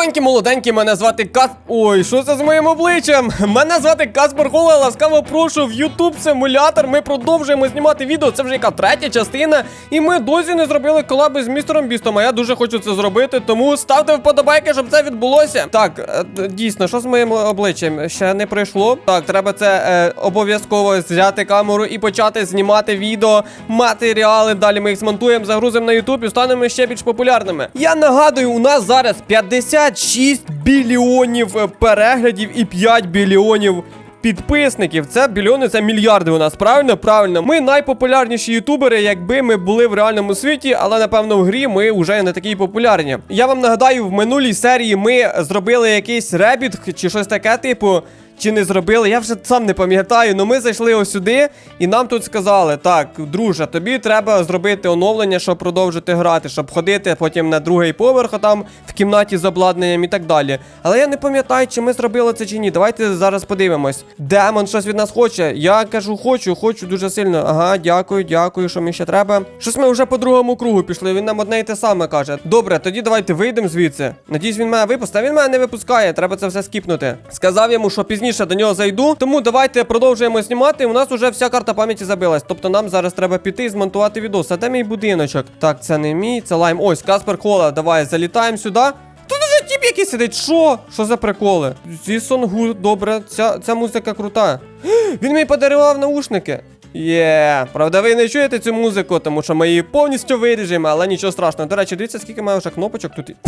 Здоровенькі, молоденькі, мене звати Кас. Ой, що це з моїм обличчям? Мене звати Каспер Гола, ласкаво прошу в YouTube симулятор. Ми продовжуємо знімати відео. Це вже яка третя частина. І ми досі не зробили колаби з містером Бістом. А я дуже хочу це зробити, тому ставте вподобайки, щоб це відбулося. Так, е, дійсно, що з моїм обличчям? Ще не пройшло. Так, треба це е, обов'язково взяти камеру і почати знімати відео, матеріали. Далі ми їх змонтуємо, загрузимо на YouTube і станемо ще більш популярними. Я нагадую, у нас зараз 56 біліонів е, переглядів і 5 біліонів. Підписників, це мільйони, це мільярди у нас. Правильно? Правильно. Ми найпопулярніші ютубери, якби ми були в реальному світі, але напевно в грі ми вже не такі популярні. Я вам нагадаю, в минулій серії ми зробили якийсь ребіт чи щось таке, типу. Чи не зробили, я вже сам не пам'ятаю. але ми зайшли ось сюди, і нам тут сказали: так, друже, тобі треба зробити оновлення, щоб продовжити грати, щоб ходити потім на другий поверх, а там в кімнаті з обладнанням і так далі. Але я не пам'ятаю, чи ми зробили це чи ні. Давайте зараз подивимось. Демон щось від нас хоче. Я кажу, хочу, хочу дуже сильно. Ага, дякую, дякую, що мені ще треба. Щось ми вже по другому кругу пішли. Він нам одне й те саме каже. Добре, тоді давайте вийдемо звідси. Надіюсь, він мене випустить. А він мене не випускає. Треба це все скіпнути. Сказав йому, що пізніше до нього зайду. Тому давайте продовжуємо знімати. У нас вже вся карта пам'яті забилась. Тобто нам зараз треба піти і змонтувати відос. А де мій будиночок? Так, це не мій, це лайм. Ось, Каспер Кола. Давай, залітаємо сюди. Тут уже тіп який сидить. Що? Що за приколи? Зі Сонгу, добре, ця, ця музика крута. Він мені подарував наушники. Є, правда, ви не чуєте цю музику, тому що ми її повністю виріжемо, але нічого страшного. До речі, дивіться, скільки має вже кнопочок тут.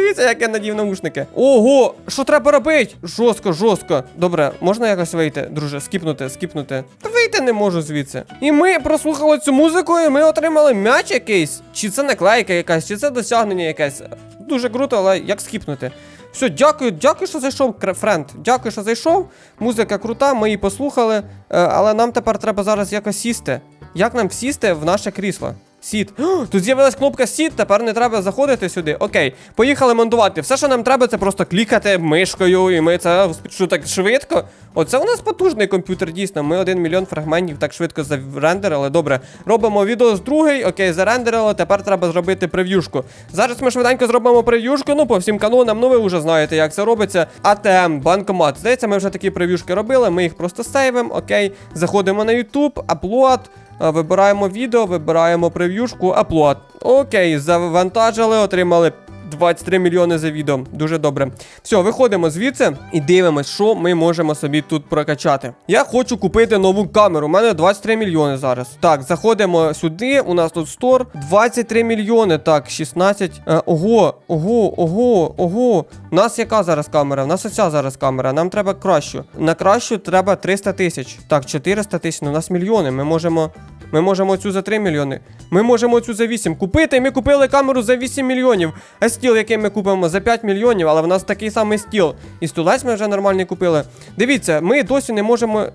Дивіться, як я надів наушники. Ого, що треба робити? Жорстко, жорстко. Добре, можна якось вийти, друже, скіпнути, скіпнути. Та вийти не можу звідси. І ми прослухали цю музику, і ми отримали м'яч якийсь. Чи це наклейка якась, чи це досягнення якесь. Дуже круто, але як скіпнути? Все, дякую, дякую, що зайшов, френд. Дякую, що зайшов. Музика крута, ми її послухали. Е, але нам тепер треба зараз якось сісти. Як нам сісти в наше крісло? Сіт. Тут з'явилась кнопка сіт, тепер не треба заходити сюди. Окей, поїхали монтувати. Все, що нам треба, це просто клікати мишкою, і ми це що так швидко. Оце у нас потужний комп'ютер, дійсно. Ми один мільйон фрагментів так швидко зарендерили. Добре, робимо відео з другий. Окей, зарендерили. Тепер треба зробити прев'юшку. Зараз ми швиденько зробимо прев'юшку. Ну, по всім канонам. Ну ви вже знаєте, як це робиться. АТМ, банкомат. Здається, ми вже такі прев'юшки робили. Ми їх просто сейвимо. Окей, заходимо на YouTube, аплод. Вибираємо відео, вибираємо прев'юшку, аплод. Окей, завантажили, отримали 23 мільйони за відео. Дуже добре. Все, виходимо звідси і дивимось, що ми можемо собі тут прокачати. Я хочу купити нову камеру. У мене 23 мільйони зараз. Так, заходимо сюди. У нас тут стор. 23 мільйони. Так, 16. Е, ого, ого, ого, ого. У нас яка зараз камера? У нас оця зараз камера. Нам треба кращу. На кращу треба 300 тисяч. Так, 400 тисяч. Ну, У нас мільйони. Ми можемо. Ми можемо цю за 3 мільйони. Ми можемо цю за 8 купити. Ми купили камеру за 8 мільйонів. А стіл, який ми купимо за 5 мільйонів, але в нас такий самий стіл. І стулець ми вже нормальний купили. Дивіться, ми досі не можемо.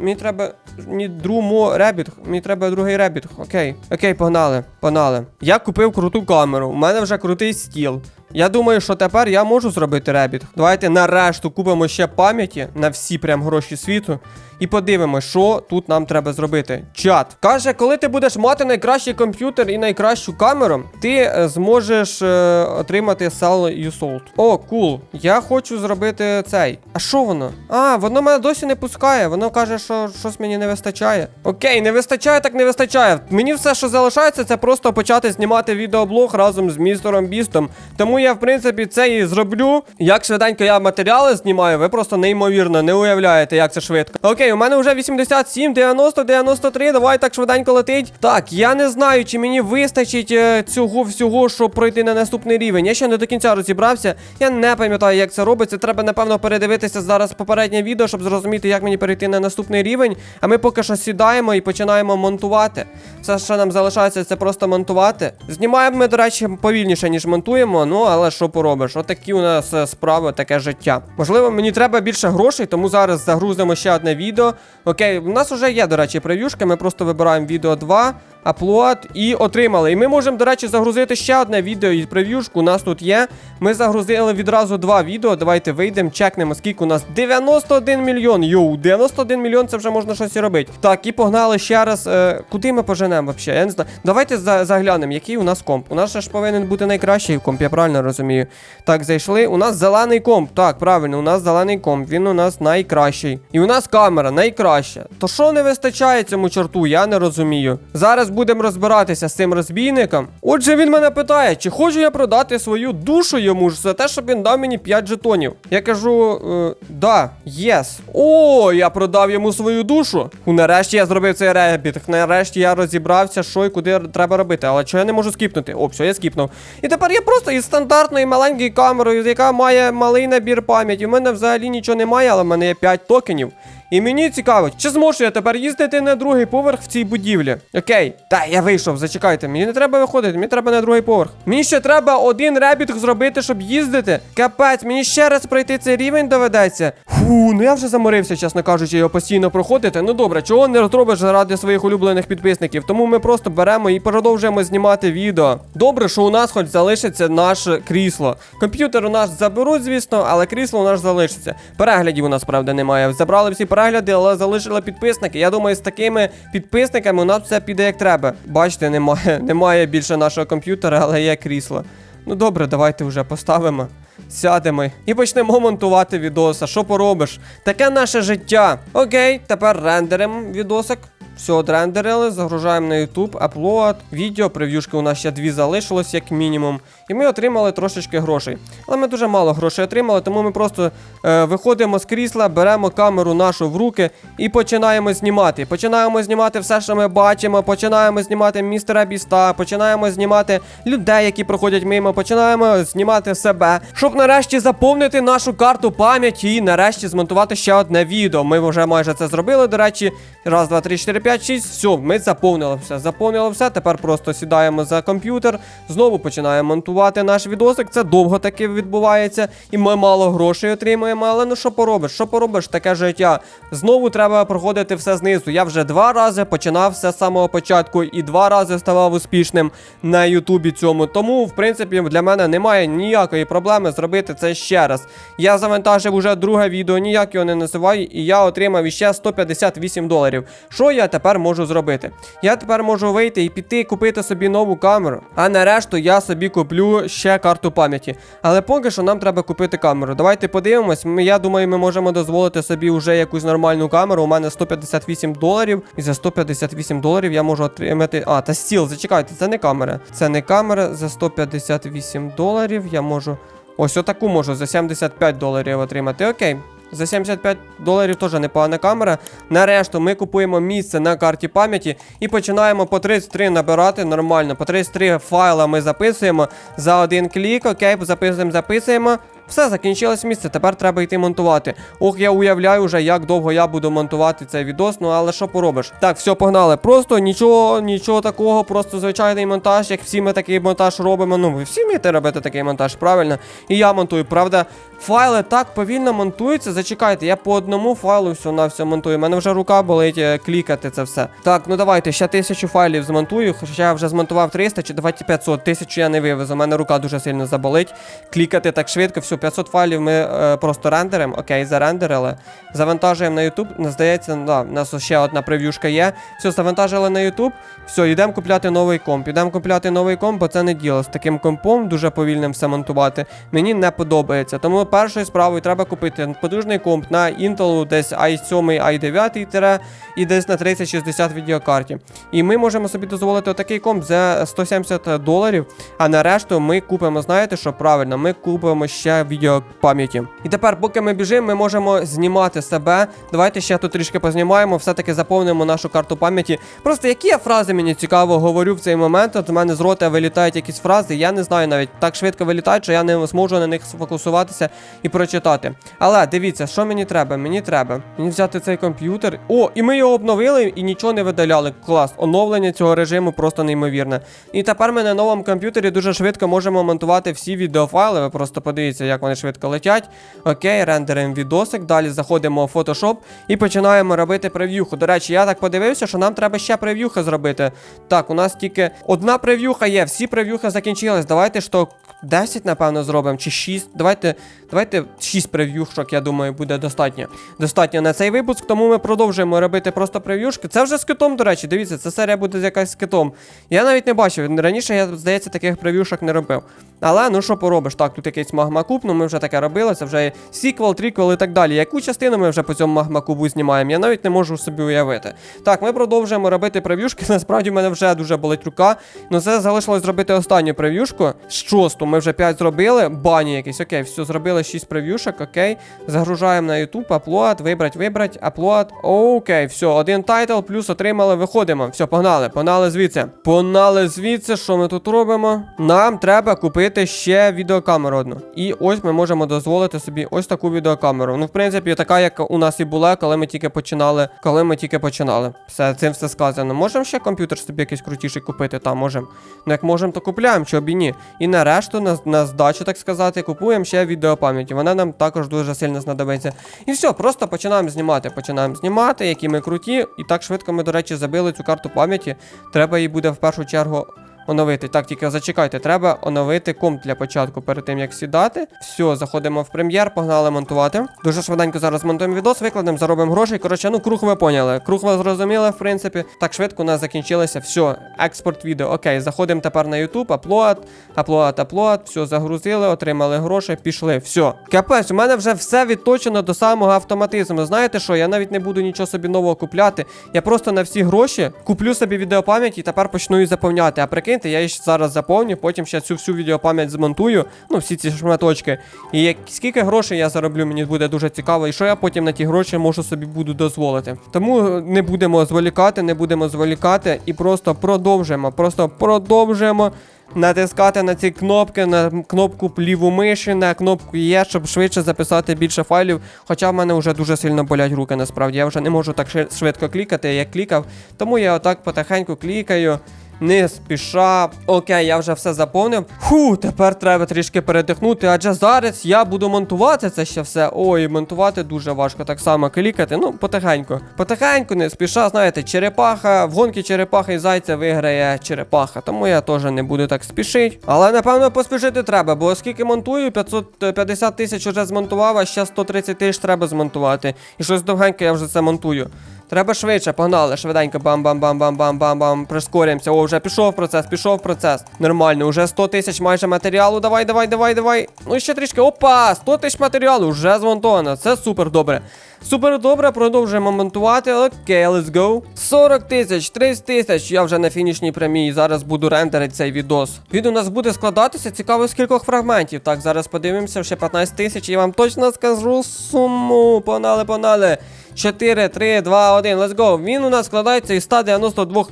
Мені треба. Мені друмо ребіт. Мені треба другий ребіт. Окей. Окей, погнали. Погнали. Я купив круту камеру. У мене вже крутий стіл. Я думаю, що тепер я можу зробити ребіт. Давайте нарешту купимо ще пам'яті на всі прям гроші світу. І подивимось, що тут нам треба зробити. Чат каже, коли ти будеш мати найкращий комп'ютер і найкращу камеру, ти е, зможеш е, отримати Sell You Sold. О, кул. Я хочу зробити цей. А що воно? А, воно мене досі не пускає. Воно каже, що щось мені не вистачає. Окей, не вистачає, так не вистачає. Мені все, що залишається, це просто почати знімати відеоблог разом з містером Бістом. Тому я, в принципі, це і зроблю. Як швиденько я матеріали знімаю, ви просто неймовірно не уявляєте, як це швидко. Окей, у мене вже 87, 90, 93. Давай так швиденько летить. Так, я не знаю, чи мені вистачить е, цього всього, щоб пройти на наступний рівень. Я ще не до кінця розібрався. Я не пам'ятаю, як це робиться. Треба, напевно, передивитися зараз попереднє відео, щоб зрозуміти, як мені перейти на наступний рівень. А ми поки що сідаємо і починаємо монтувати. Все, що нам залишається, це просто монтувати. Знімаємо ми, до речі, повільніше, ніж монтуємо. Ну, але що поробиш? Отакі у нас е, справи, таке життя. Можливо, мені треба більше грошей, тому зараз загрузимо ще одне відео. Окей, у нас вже є, до речі, прев'юшка. Ми просто вибираємо відео 2. Upload і отримали. І ми можемо, до речі, загрузити ще одне відео і прев'юшку. У нас тут є. Ми загрузили відразу два відео. Давайте вийдемо, чекнемо, скільки у нас 91 мільйон. Йоу, 91 мільйон це вже можна щось і робити. Так, і погнали ще раз. Е, куди ми поженемо взагалі? Я не знаю. Давайте за заглянемо, який у нас комп. У нас ж повинен бути найкращий комп, я правильно розумію. Так, зайшли. У нас зелений комп. Так, правильно, у нас зелений комп. Він у нас найкращий. І у нас камера найкраща. То що не вистачає цьому чорту, я не розумію. Зараз будемо розбиратися з цим розбійником. Отже, він мене питає, чи хочу я продати свою душу йому ж за те, щоб він дав мені 5 жетонів. Я кажу, е, да, єс. О, я продав йому свою душу. Нарешті я зробив цей ребіт. Нарешті я розібрався, що і куди треба робити. Але чого я не можу скіпнути? О, все, я скіпнув. І тепер я просто із стандартною маленькою камерою, яка має малий набір пам'яті. У мене взагалі нічого немає, але в мене є 5 токенів. І мені цікаво, чи зможу я тепер їздити на другий поверх в цій будівлі? Окей, та я вийшов, зачекайте. Мені не треба виходити, мені треба на другий поверх. Мені ще треба один ребіт зробити, щоб їздити. Капець, мені ще раз пройти цей рівень доведеться. Фу, ну я вже заморився, чесно кажучи, його постійно проходити. Ну добре, чого не зробиш заради своїх улюблених підписників? Тому ми просто беремо і продовжуємо знімати відео. Добре, що у нас хоч залишиться наше крісло. Комп'ютер у нас заберуть, звісно, але крісло у нас залишиться. Переглядів у нас, правда, немає. Забрали всі перегляди, але залишили підписники. Я думаю, з такими підписниками у нас все піде як треба. Бачите, немає, немає більше нашого комп'ютера, але є крісло. Ну добре, давайте вже поставимо. Сядемо і почнемо монтувати відоса. Що поробиш? Таке наше життя. Окей, тепер рендеримо відосик. Все отрендерили, загружаємо на YouTube, апплод, відео, прев'юшки у нас ще дві залишилось, як мінімум. І ми отримали трошечки грошей. Але ми дуже мало грошей отримали, тому ми просто е, виходимо з крісла, беремо камеру нашу в руки і починаємо знімати. Починаємо знімати все, що ми бачимо, починаємо знімати містера Біста, починаємо знімати людей, які проходять мимо, починаємо знімати себе, щоб нарешті заповнити нашу карту пам'яті і нарешті змонтувати ще одне відео. Ми вже майже це зробили, до речі. Раз, два, три, чотири, п'ять, шість. Все, ми заповнили все. Заповнили все. Тепер просто сідаємо за комп'ютер, знову починаємо монтувати наш відосик. Це довго таки відбувається, і ми мало грошей отримуємо. Але ну що поробиш? Що поробиш? Таке життя. Знову треба проходити все знизу. Я вже два рази починав все з самого початку і два рази ставав успішним на Ютубі цьому. Тому, в принципі, для мене немає ніякої проблеми зробити це ще раз. Я завантажив уже друге відео, ніяк його не називаю, і я отримав іще 158 доларів. Що я тепер можу зробити? Я тепер можу вийти і піти купити собі нову камеру. А на решту я собі куплю ще карту пам'яті. Але поки що нам треба купити камеру. Давайте подивимось. Ми- Я думаю, ми можемо дозволити собі вже якусь нормальну камеру. У мене 158 доларів. І за 158 доларів я можу отримати. А, та стіл, зачекайте, це не камера. Це не камера. За 158 доларів я можу. Ось отаку можу за 75 доларів отримати. Окей. За 75 доларів теж непогана камера. Нарешту ми купуємо місце на карті пам'яті і починаємо по 33 набирати нормально. По 33 файла ми записуємо за один клік. Окей, записуємо, записуємо. Все, закінчилось місце, тепер треба йти монтувати. Ох, я уявляю вже, як довго я буду монтувати цей відос, ну але що поробиш? Так, все, погнали. Просто нічого, нічого такого, просто звичайний монтаж, як всі ми такий монтаж робимо. Ну, ви всі вмієте робити такий монтаж, правильно? І я монтую. Правда, файли так повільно монтуються. Зачекайте, я по одному файлу все на все монтую. У мене вже рука болить е, клікати це все. Так, ну давайте, ще тисячу файлів змонтую. Хоча я вже змонтував 300 чи давайте 500. Тисячу я не вивезу. У мене рука дуже сильно заболить. Клікати так швидко, все, 500 файлів ми е, просто рендеримо. Окей, зарендерили. Завантажуємо на YouTube. Здається, да, у нас ще одна прев'юшка є. Все, завантажили на YouTube. Все, йдемо купляти новий комп. Йдемо купляти новий комп, бо це не діло. З таким компом дуже повільним все монтувати. Мені не подобається. Тому першою справою треба купити потужний комп на Intel десь i7, i9 і десь на 3060 відеокарті. І ми можемо собі дозволити отакий комп за 170 доларів. А на решту ми купимо, знаєте, що правильно, ми купимо ще відеопам'яті. І тепер, поки ми біжимо, ми можемо знімати себе. Давайте ще тут трішки познімаємо, все-таки заповнимо нашу карту пам'яті. Просто які я фрази мені цікаво говорю в цей момент. От у мене з рота вилітають якісь фрази, я не знаю навіть так швидко вилітають, що я не зможу на них сфокусуватися і прочитати. Але дивіться, що мені треба? Мені треба мені взяти цей комп'ютер. О, і ми його обновили і нічого не видаляли. Клас, оновлення цього режиму просто неймовірне. І тепер ми на новому комп'ютері дуже швидко можемо монтувати всі відеофайли. Ви просто подивіться, як вони швидко летять. Окей, рендеримо відосик. Далі заходимо в Photoshop і починаємо робити прев'юху. До речі, я так подивився, що нам треба ще прев'юхи зробити. Так, у нас тільки одна прев'юха є, всі прев'юхи закінчились. Давайте штук 10, напевно, зробимо, чи 6. Давайте, давайте 6 прев'юшок, я думаю, буде достатньо. Достатньо на цей випуск, тому ми продовжуємо робити просто прев'юшки. Це вже з китом, до речі, дивіться, це серія буде якась з китом. Я навіть не бачив. Раніше я, здається, таких прев'юшок не робив. Але ну що поробиш? Так, тут якийсь магмакуб, ну ми вже таке робили, це вже сіквел, тріквел і так далі. Яку частину ми вже по цьому магмакубу знімаємо? Я навіть не можу собі уявити. Так, ми продовжуємо робити прев'юшки. Насправді в мене вже дуже болить рука. Ну це залишилось зробити останню прев'юшку. З шосту ми вже 5 зробили. Бані якісь. Окей, все, зробили 6 прев'юшок, окей. Загружаємо на YouTube, аплод, вибрать, вибрать, аплод. Окей, все, один тайтл, плюс отримали, виходимо. Все, погнали, погнали звідси. Погнали звідси, що ми тут робимо? Нам треба купити ще відеокамеру одну. І ось ми можемо дозволити собі ось таку відеокамеру. Ну, в принципі, така, як у нас і була, коли ми тільки починали. Коли ми тільки починали. Все, цим все сказано. Можемо ще комп'ютер собі якийсь крутіший купити? Та, можемо. Ну, як можемо, то купляємо, б і ні. І на решту, на, на здачу, так сказати, купуємо ще відеопам'ять. Вона нам також дуже сильно знадобиться. І все, просто починаємо знімати. Починаємо знімати, які ми круті. І так швидко ми, до речі, забили цю карту пам'яті. Треба її буде в першу чергу. Оновити. Так, тільки зачекайте, треба оновити комп для початку перед тим, як сідати. Все, заходимо в прем'єр, погнали монтувати. Дуже швиденько зараз монтуємо відос, викладемо, заробимо грошей. Коротше, ну круг ви поняли. Круг ви зрозуміли, в принципі. Так швидко у нас закінчилося. Все, експорт відео. Окей, заходимо тепер на YouTube, аплод, аплод, аплод. Все, загрузили, отримали гроші, пішли. Все. Капець, у мене вже все відточено до самого автоматизму. Знаєте що? Я навіть не буду нічого собі нового купляти. Я просто на всі гроші куплю собі відеопам'ять і тепер почну її заповняти. А прикиньте, я її зараз заповню, потім ще цю всю відеопам'ять змонтую. Ну, всі ці шматочки. І як, скільки грошей я зароблю, мені буде дуже цікаво, і що я потім на ті гроші можу собі буду дозволити. Тому не будемо зволікати, не будемо зволікати і просто продовжуємо. Просто продовжуємо. Натискати на ці кнопки, на кнопку ліву миші, на кнопку Є, щоб швидше записати більше файлів. Хоча в мене вже дуже сильно болять руки, насправді. Я вже не можу так швидко клікати, як клікав. Тому я отак потихеньку клікаю. Не спіша. Окей, я вже все заповнив. Фу, тепер треба трішки передихнути, адже зараз я буду монтувати це ще все. Ой, монтувати дуже важко так само клікати. Ну, потихеньку. Потихеньку, не спіша, знаєте, черепаха, в гонки черепаха і зайця виграє черепаха. Тому я теж не буду так спішити. Але напевно поспішити треба, бо оскільки монтую, 550 тисяч вже змонтував, а ще 130 тисяч треба змонтувати. І щось довгенько я вже це монтую. Треба швидше, погнали, швиденько, бам-бам-бам-бам-бам-бам-бам. Прискорюємося. О, вже пішов процес, пішов процес. Нормально, уже 100 тисяч майже матеріалу. Давай, давай, давай, давай. Ну ще трішки. Опа! 100 тисяч матеріалу вже змонтовано. Це супер добре. Супер добре, продовжуємо монтувати. Окей, let's go. 40 тисяч, 30 тисяч. Я вже на фінішній прямій. Зараз буду рендерити цей відос. Він у нас буде складатися цікаво з фрагментів. Так, зараз подивимося, ще 15 тисяч. Я вам точно скажу суму. Погнали, погнали. 4, 3, 2, 1, let's go. Він у нас складається із 192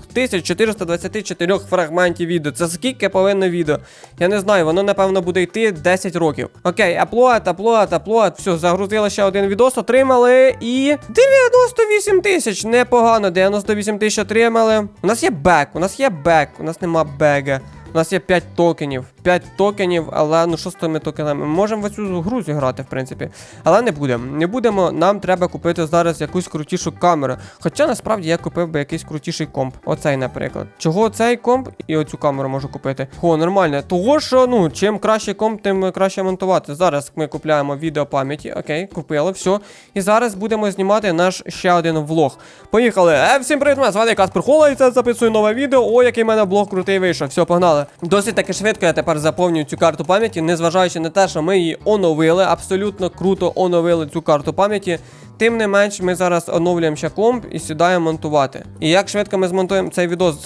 424 фрагментів відео. Це скільки повинно відео? Я не знаю, воно напевно буде йти 10 років. Окей, аплод, аплод, аплод. Все, загрузили ще один відос, отримали і 98 тисяч. Непогано, 98 тисяч отримали. У нас є бек, у нас є бек, у нас нема бега. У нас є 5 токенів. 5 токенів, але ну що з тими токенами? Ми можемо в цю гру зіграти, в принципі. Але не будемо. Не будемо. Нам треба купити зараз якусь крутішу камеру. Хоча насправді я купив би якийсь крутіший комп. Оцей, наприклад. Чого цей комп і оцю камеру можу купити? О, нормально. Того, що ну, чим краще комп, тим краще монтувати. Зараз ми купляємо відео пам'яті. Окей, купили, все. І зараз будемо знімати наш ще один влог. Поїхали. Е, всім привіт, мене звати Каспер Хола, і це записую нове відео. О, який в мене блог крутий вийшов. Все, погнали. Досить таки швидко я тепер заповнюю цю карту пам'яті, незважаючи на те, що ми її оновили. Абсолютно круто оновили цю карту пам'яті. Тим не менш, ми зараз оновлюємо ще комп і сідаємо монтувати. І як швидко ми змонтуємо цей відос?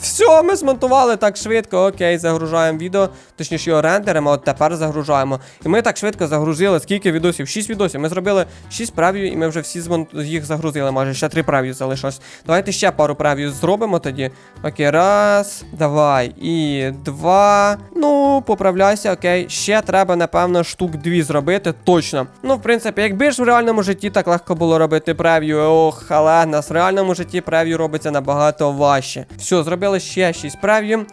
Все, ми змонтували так швидко. Окей, загружаємо відео, точніше його рендеримо, от тепер загружаємо. І ми так швидко загрузили. Скільки відосів? 6 відосів. Ми зробили 6 прев'ю, і ми вже всі їх загрузили. Майже ще 3 прев'ю залишилось. Давайте ще пару прев'ю зробимо тоді. Окей, раз, давай. І два. Ну, поправляйся, окей. Ще треба, напевно, штук дві зробити. Точно. Ну, в принципі, якби ж в реальному житті так легко було робити прев'ю. Ох, але на реальному житті прев'ю робиться набагато важче. Все, зробили ще 6 прев'ю.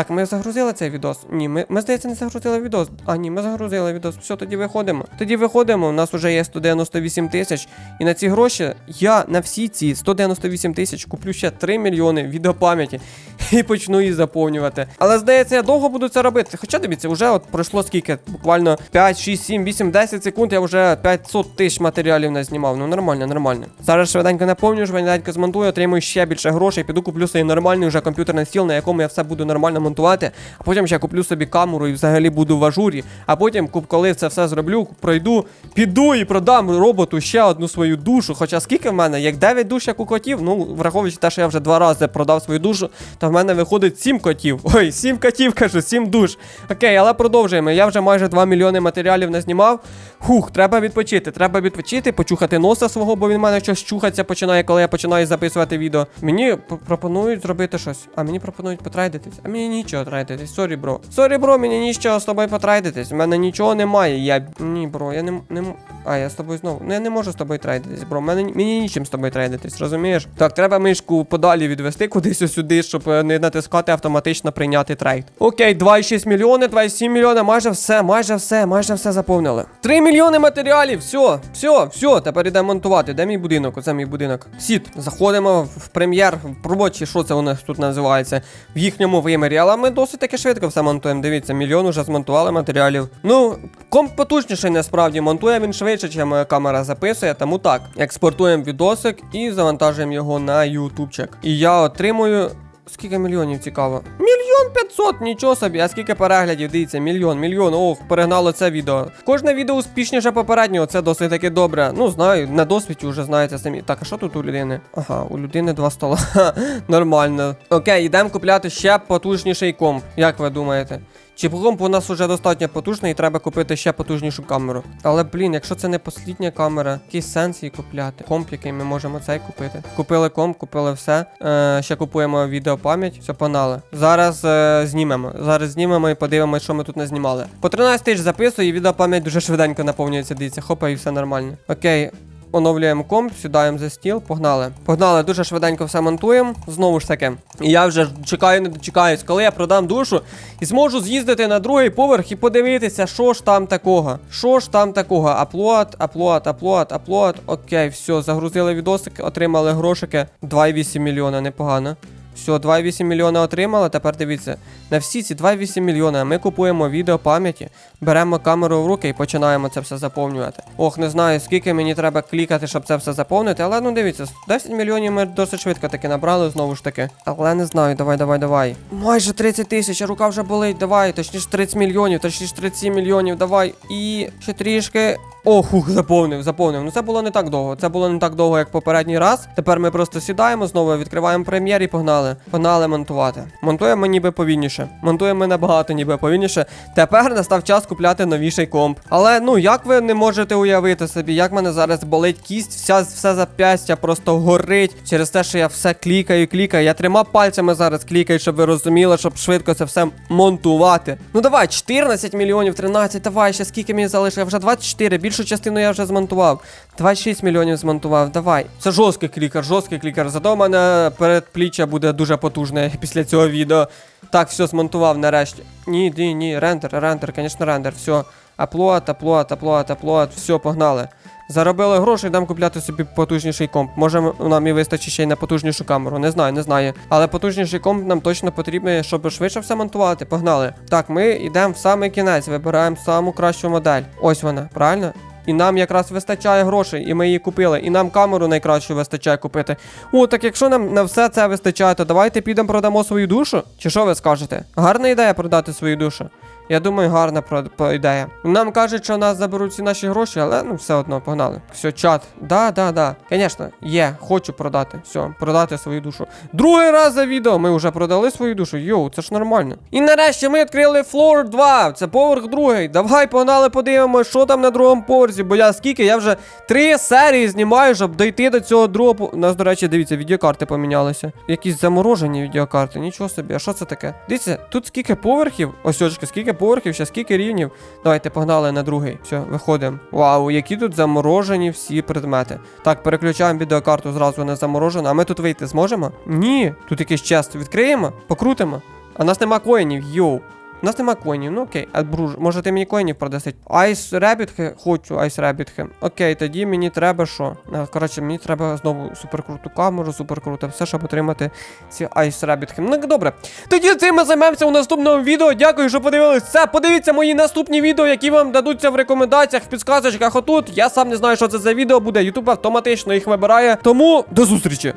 Так, ми загрузили цей відос. Ні, ми, ми здається, не загрузили відос. А, ні, ми загрузили відос. Все, тоді виходимо. Тоді виходимо. У нас вже є 198 тисяч. І на ці гроші я на всі ці 198 тисяч куплю ще 3 мільйони відеопам'яті і почну її заповнювати. Але здається, я довго буду це робити. Хоча дивіться, вже от пройшло скільки? Буквально 5, 6, 7, 8, 10 секунд. Я вже 500 тисяч матеріалів назнімав. Ну нормально, нормально. Зараз швиденько наповню, швиденько змонтую, отримую ще більше грошей. Піду куплю собі нормальний вже комп'ютерний стіл, на якому я все буду нормально монтувати. А потім ще куплю собі камеру і взагалі буду в ажурі. А потім, коли це все зроблю, пройду, піду і продам роботу ще одну свою душу. Хоча скільки в мене? Як 9 душ, як у котів, ну враховуючи те, що я вже два рази продав свою душу, то в мене виходить 7 котів. Ой, 7 котів, кажу, 7 душ. Окей, але продовжуємо. Я вже майже 2 мільйони матеріалів назнімав. Хух, треба відпочити. Треба відпочити, почухати носа свого, бо він в мене щось чухатися починає, коли я починаю записувати відео. Мені пропонують зробити щось. А мені пропонують потрейдитись. А мені нічого трейдитись. Сорі, бро. Сорі, бро, мені нічого з тобою потрейдитись. У мене нічого немає. Я. Ні, бро, я не, не А, я з тобою знову. Ну я не можу з тобою трейдитись, бро. Мене мені нічим з тобою трейдитись, розумієш? Так, треба мишку подалі відвести кудись сюди, щоб е, не натискати автоматично прийняти трейд. Окей, 2,6 мільйони, 2,7 мільйона, майже все, майже все, майже все заповнили. 3 мільйони матеріалів, все, все, все, тепер йдемо монтувати. Де мій будинок? Оце мій будинок. Сіт, заходимо в прем'єр, в робочі, що це у нас тут називається, в їхньому вимірі, але ми досить таки швидко все монтуємо. Дивіться, мільйон уже змонтували матеріалів. Ну, комп потужніший насправді монтує він швидше, ніж камера записує, тому так. Експортуємо відосик і завантажуємо його на ютубчик. І я отримую. Скільки мільйонів цікаво? Мільйон п'ятсот, нічого собі. А скільки переглядів? Дивіться, мільйон, мільйон. Ох, перегнало це відео. Кожне відео успішніше попереднього, це досить таки добре. Ну, знаю, на досвіді вже знаєте самі. Так, а що тут у людини? Ага, у людини два стола. Ха, Нормально. Окей, йдемо купляти ще потужніший комп. Як ви думаєте? Комп у нас вже достатньо потужний і треба купити ще потужнішу камеру. Але блін, якщо це не послідня камера, який сенс її купляти? Комп, який ми можемо цей купити. Купили комп, купили все. Е, ще купуємо відеопам'ять, все панали. Зараз е, знімемо. Зараз знімемо і подивимося, що ми тут не знімали. По 13 тисяч записую, і відеопам'ять дуже швиденько наповнюється. Дивіться, хопа, і все нормально. Окей. Оновлюємо комп, сідаємо за стіл, погнали. Погнали, дуже швиденько все монтуємо. Знову ж таки. І я вже чекаю, не дочекаюсь, коли я продам душу і зможу з'їздити на другий поверх і подивитися, що ж там такого. Що ж там такого? Аплод, аплод, аплод, аплод. Окей, все, загрузили відосик, отримали грошики. 2,8 мільйона, непогано. Все, 2,8 мільйона отримали. Тепер дивіться, на всі ці 2,8 мільйона ми купуємо відео пам'яті, беремо камеру в руки і починаємо це все заповнювати. Ох, не знаю, скільки мені треба клікати, щоб це все заповнити, але ну дивіться, 10 мільйонів ми досить швидко таки набрали, знову ж таки. Але не знаю, давай, давай, давай. Майже 30 тисяч, рука вже болить, давай, точніше 30 мільйонів, точніше 37 мільйонів, давай. І ще трішки. О, хух, заповнив, заповнив. Ну це було не так довго. Це було не так довго, як попередній раз. Тепер ми просто сідаємо знову, відкриваємо прем'єр і погнали. Погнали монтувати. Монтуємо ніби повільніше. Монтуємо набагато ніби повільніше. Тепер настав час купляти новіший комп. Але ну як ви не можете уявити собі, як мене зараз болить кість, вся все зап'ястя просто горить через те, що я все клікаю, клікаю. Я трьома пальцями зараз клікаю, щоб ви розуміли, щоб швидко це все монтувати. Ну давай, 14 мільйонів, 13, давай, ще скільки мені залишилось? Вже 24, більшу частину я вже змонтував. 26 мільйонів змонтував, давай. Це жорсткий клікер, жорсткий клікер. Зато в мене передпліччя буде дуже потужне після цього відео. Так, все, змонтував нарешті. Ні, ні, ні, рендер, рендер, звісно, рендер, все. Аплод, аплод, аплод, аплод, все, погнали. Заробили гроші, йдемо купляти собі потужніший комп. Може нам і вистачить ще й на потужнішу камеру. Не знаю, не знаю. Але потужніший комп нам точно потрібен, щоб швидше все монтувати. Погнали. Так, ми йдемо в самий кінець, вибираємо саму кращу модель. Ось вона, правильно? І нам якраз вистачає грошей, і ми її купили. І нам камеру найкращу вистачає купити. О, так якщо нам на все це вистачає, то давайте підемо продамо свою душу. Чи що ви скажете? Гарна ідея продати свою душу. Я думаю, гарна ідея. Нам кажуть, що нас заберуть всі наші гроші, але ну все одно погнали. Все, чат. Да, да, да. Звісно, є, хочу продати. Все, продати свою душу. Другий раз за відео ми вже продали свою душу. Йоу, це ж нормально. І нарешті ми відкрили Floor 2. Це поверх другий. Давай погнали, подивимося, що там на другому поверсі. Бо я скільки, я вже три серії знімаю, щоб дойти до цього другого. У нас, до речі, дивіться, відеокарти помінялися. Якісь заморожені відеокарти. Нічого собі, а що це таке? Дивіться, тут скільки поверхів. Ось очки, скільки поверхів, ще скільки рівнів. Давайте погнали на другий. Все, виходимо. Вау, які тут заморожені всі предмети. Так, переключаємо відеокарту зразу не заморожена. А ми тут вийти зможемо? Ні. Тут якийсь чест. Відкриємо, покрутимо. А нас нема коїнів, йоу. У нас нема коїнів, ну окей. А бруж, може ти мені коїнів продаси? Айс ребітхи? Хочу айс ребітхи. Окей, тоді мені треба що? Коротше, мені треба знову суперкруту камеру, суперкруте, все, щоб отримати ці айс ребітхи. Ну добре. Тоді цим ми займемося у наступному відео. Дякую, що подивились це. Подивіться мої наступні відео, які вам дадуться в рекомендаціях, в підсказочках отут. Я сам не знаю, що це за відео буде. Ютуб автоматично їх вибирає. Тому до зустрічі!